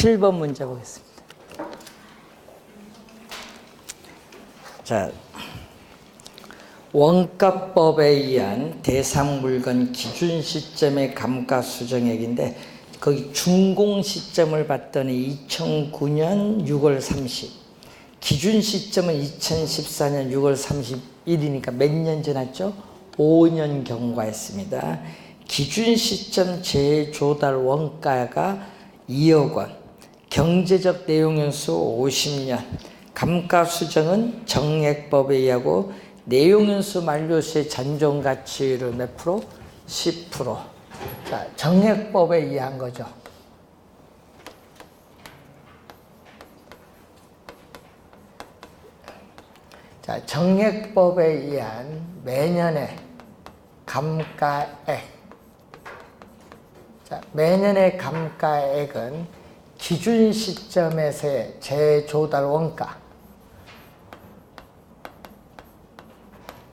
7번 문제 보겠습니다. 자, 원가법에 의한 대상 물건 기준 시점의 감가 수정액인데 거기 준공 시점을 봤더니 2009년 6월 30, 기준 시점은 2014년 6월 31이니까 몇 년 지났죠? 5년 경과했습니다. 기준 시점 재조달 원가가 2억 원, 경제적 내용연수 50년, 감가 수정은 정액법에 의하고 내용연수 만료시의 잔존 가치율 몇 프로? 10%. 자, 정액법에 의한 거죠. 자, 정액법에 의한 매년의 감가액. 자, 매년의 감가액은 기준 시점에서의 재조달 원가.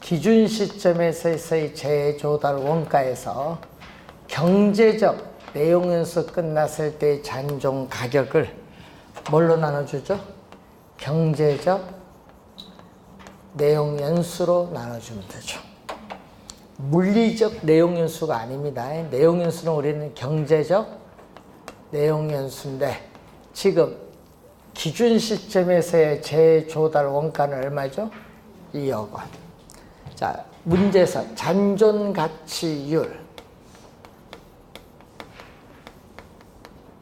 기준 시점에서의 재조달 원가에서 경제적 내용연수 끝났을 때 잔존 가격을 뭘로 나눠주죠? 경제적 내용 연수로 나눠주면 되죠. 물리적 내용 연수가 아닙니다. 내용 연수는 우리는 경제적 내용 연수인데 지금 기준 시점에서의 재조달 원가는 얼마죠? 2억 원. 자, 문제에서 잔존 가치율.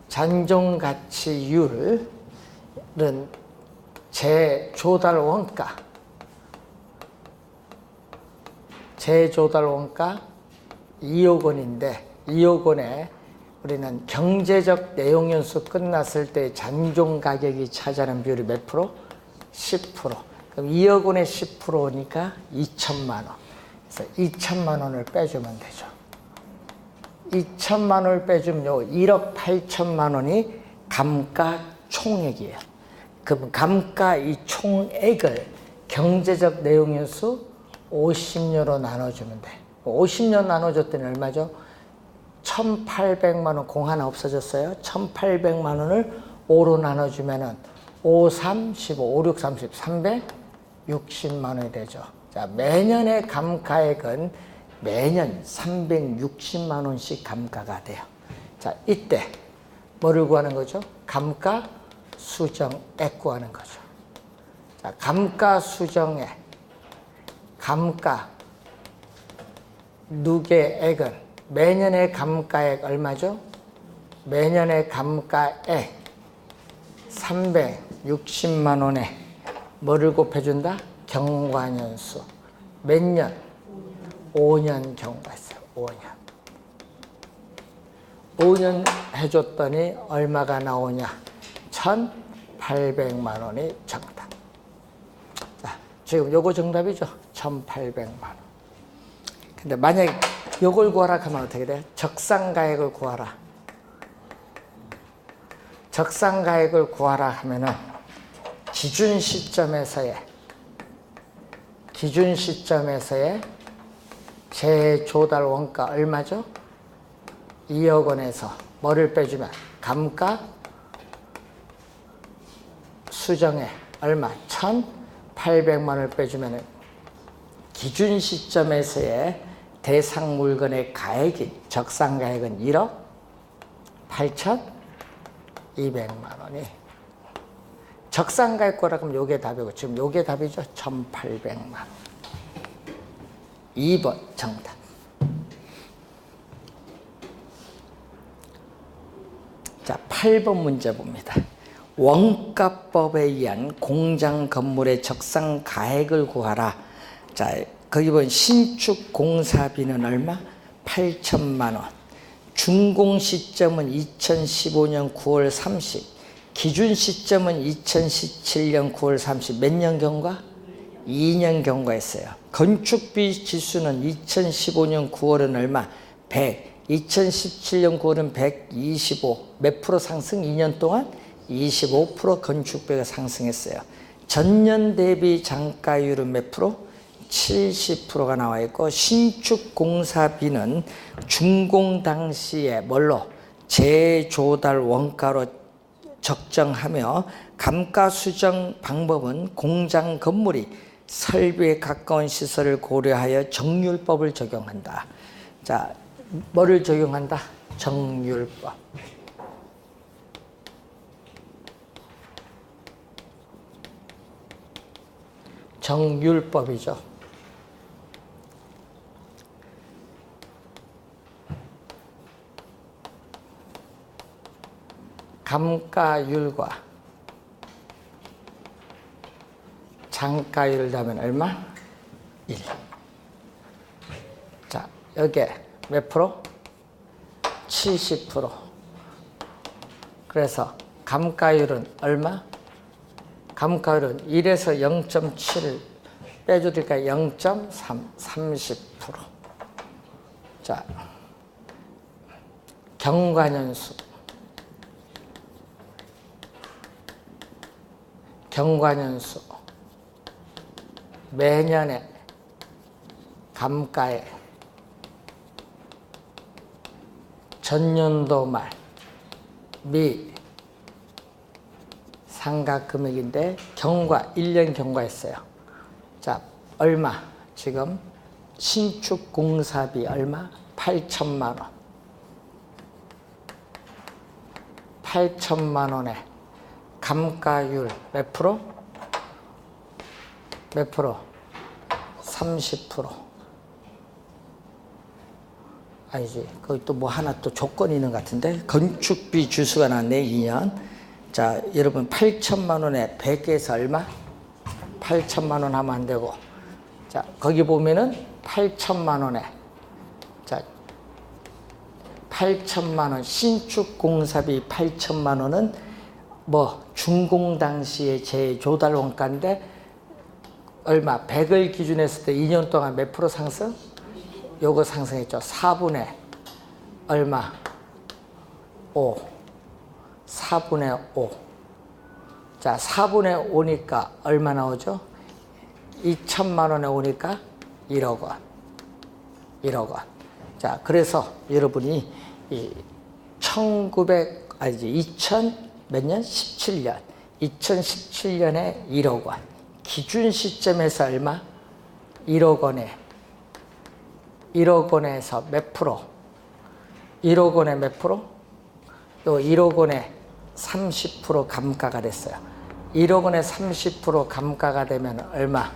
잔존 가치율은 재조달 원가. 재조달 원가 2억 원인데 2억 원에 우리는 경제적 내용 연수 끝났을 때 잔존 가격이 차지하는 비율이 몇 프로? 10%. 그럼 2억 원에 10%니까 2천만 원. 그래서 2천만 원을 빼주면 되죠. 2천만 원을 빼주면 요 1억 8천만 원이 감가 총액이에요. 그럼 감가 이 총액을 경제적 내용 연수 50년으로 나눠주면 돼. 50년 나눠줬더니 얼마죠? 1,800만 원, 공 하나 없어졌어요. 1,800만 원을 5로 나눠주면은 5, 3, 15, 5, 6, 30, 360만 원이 되죠. 자, 매년의 감가액은 매년 360만 원씩 감가가 돼요. 자, 이때 뭐를 구하는 거죠? 감가 수정액 구하는 거죠. 자, 감가 수정액. 감가 누계액은 매년의 감가액 얼마죠? 매년의 감가액 360만 원에 뭐를 곱해준다? 경과년수. 몇 년? 5년 경과했어요 5년. 5년 해줬더니 얼마가 나오냐? 1800만 원이 정답. 자, 지금 요거 정답이죠? 1800만 원. 근데 만약에 요걸 구하라 하면 어떻게 돼? 적상가액을 구하라 적상가액을 구하라 하면은 기준 시점에서의 기준 시점에서의 재조달 원가 얼마죠? 2억 원에서 뭐를 빼주면 감가 수정에 얼마? 1,800만 원을 빼주면 기준 시점에서의 대상 물건의 가액이 적상 가액은 1억 8,200만 원이 적상 가액 거라 그러면 요게 답이고 지금 요게 답이죠. 1,800만 원. 2번 정답. 자, 8번 문제 봅니다. 원가법에 의한 공장 건물의 적상 가액을 구하라. 자, 거기 보면 신축 공사비는 얼마? 8천만 원. 준공 시점은 2015년 9월 30. 기준 시점은 2017년 9월 30. 몇 년 경과? 2년 경과했어요. 건축비 지수는 2015년 9월은 얼마? 100. 2017년 9월은 125. 몇 프로 상승? 2년 동안 25% 건축비가 상승했어요. 전년 대비 장가율은 몇 프로? 70%가 나와 있고 신축 공사비는 준공 당시에 뭘로 재조달 원가로 적정하며 감가 수정 방법은 공장 건물이 설비에 가까운 시설을 고려하여 정률법을 적용한다. 자, 뭐를 적용한다? 정률법. 정률법이죠. 감가율과 장가율을 하면 얼마? 1. 자, 여기에 몇 프로? 70%. 그래서 감가율은 얼마? 감가율은 1에서 0.7을 빼주니까 0.3, 30%. 자, 경관연수. 경관연수. 매년에 감가에 전년도 말 미 상가 금액인데 경과 1년 경과했어요. 자, 얼마? 지금 신축 공사비 얼마? 8천만 원. 8천만 원에 감가율 몇 프로? 몇 프로? 30%. 아니지. 거기 또 뭐 하나 또 조건이 있는 것 같은데. 건축비 주수가 나왔네, 2년. 자, 여러분, 8천만 원에 100에서 얼마? 8천만 원 하면 안 되고. 자, 거기 보면은 8천만 원에. 자, 8천만 원, 신축 공사비 8천만 원은 뭐 준공 당시에 제 조달 원가인데 얼마 100을 기준 했을 때 2년 동안 몇 프로 상승? 요거 상승했죠. 4분의 얼마? 5. 4분의 5. 자, 4분의 5니까 얼마 나오죠? 2천만 원에 오니까 1억 원. 1억 원. 자, 그래서 여러분이 이 1900, 아니지, 2000 몇 년? 17년. 2017년에 1억 원. 기준 시점에서 얼마? 1억 원에 1억 원에서 몇 프로? 1억 원에 몇 프로? 또 1억 원에 30% 감가가 됐어요. 1억 원에 30% 감가가 되면 얼마?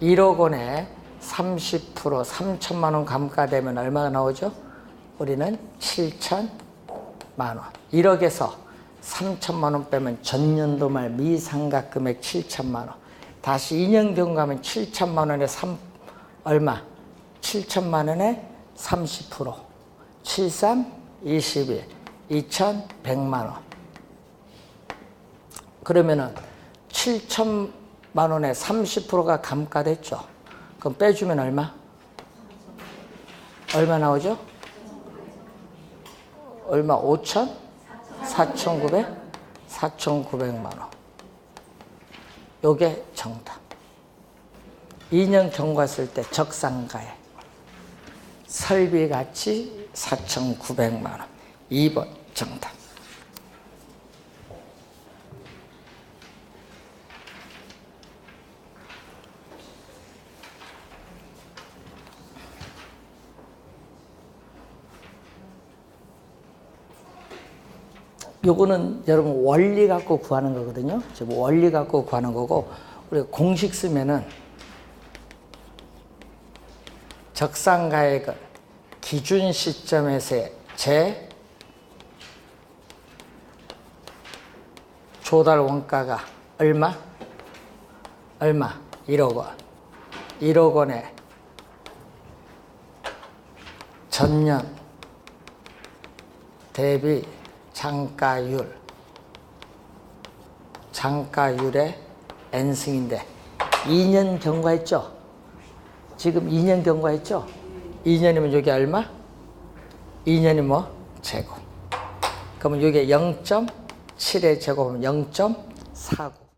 1억 원에 30% 3천만 원 감가되면 얼마가 나오죠? 우리는 7천 만 원. 1억에서 3천만 원 빼면 전년도 말 미상각 금액 7천만 원. 다시 2년 경과하면 7천만 원에 3 얼마? 7천만 원에 30%. 73 21 2,100만 원. 그러면은 7천만 원에 30%가 감가됐죠. 그럼 빼주면 얼마? 얼마 나오죠? 얼마? 5천? 4,900? 4,900만 원. 요게 정답. 2년 경과했을 때 적상가에 설비 가치 4,900만 원. 2번 정답. 요거는 여러분 원리 갖고 구하는 거거든요. 원리 갖고 구하는 거고 우리가 공식 쓰면은 적상가액은 기준 시점에서의 제 조달 원가가 얼마? 얼마? 1억 원. 1억 원에 전년 대비 장가율 장가율의 N승인데 2년 경과했죠? 지금 2년 경과했죠? 2년이면 여기 얼마? 2년이 뭐? 제곱. 그러면 여기 0.7의 제곱은 0.49.